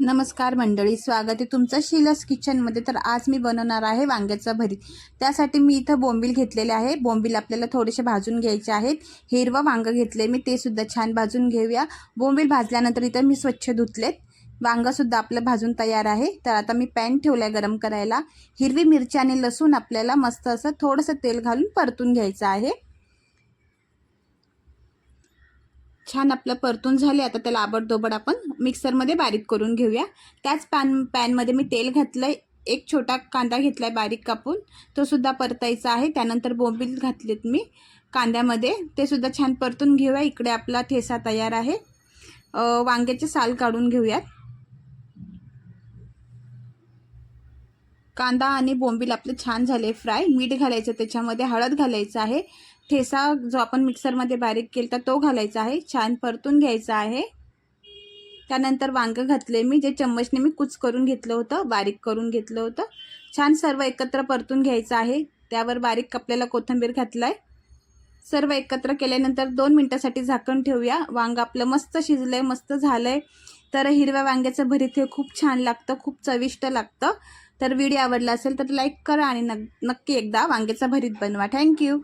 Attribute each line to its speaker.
Speaker 1: नमस्कार मंडळी स्वागत आहे तुमचं शिलस किचनमध्ये. तर आज मी बनवणार आहे वांग्याचं भरीत. त्यासाठी मी इथं बोंबील घेतलेले आहे. बोंबील आपल्याला थोडेसे भाजून घ्यायचे आहेत. हिरवं वांगं घेतले मी ते सुद्धा छान भाजून घेऊया. बोंबील भाजल्यानंतर इथं मी स्वच्छ धुतलेत. वांगंसुद्धा आपलं भाजून तयार आहे. तर आता मी पॅन ठेवला आहे गरम करायला. हिरवी मिरची आणि लसूण आपल्याला मस्त असं थोडंसं तेल घालून परतून घ्यायचं आहे. छान आपलं परतून झाले आता त्याला आबडदोबड आपण मिक्सरमध्ये बारीक करून घेऊया. त्याच पॅन पॅनमध्ये मी तेल घातलं आहे एक छोटा कांदा घेतला आहे बारीक कापून. तो सुद्धा परतायचा आहे. त्यानंतर बोंबील घातलेत मी कांद्यामध्ये. ते सुद्धा छान परतून घेऊया. इकडे आपला ठेसा तयार आहे. वांग्याचे साल काढून घेऊयात. कांदा आणि बोंबील आपले छान झाले. फ्राय मीठ घालायचं त्याच्यामध्ये हळद घालायचं आहे. ठेसा जो आपण मिक्सरमध्ये बारीक केला तो घालायचा आहे. छान परतून घ्यायचा आहे. त्यानंतर वांगं घातले मी जे चम्मचने मी कुच करून घेतलं होतं बारीक करून घेतलं होतं. छान सर्व एकत्र परतून घ्यायचं आहे. त्यावर बारीक कपलेला कोथिंबीर घातलं आहे सर्व एकत्र केल्यानंतर दोन मिनटासाठी झाकण ठेवूया. वांग आपलं मस्त शिजलं आहे मस्त झालं आहे तर हिरव्या वांग्याचं भरीत हे खूप छान लागतं खूप चविष्ट लागतं. तर व्हिडिओ आवडला असेल तर लाईक करा आणि नक्की एकदा वांग्याचा भरीत बनवा. थँक्यू.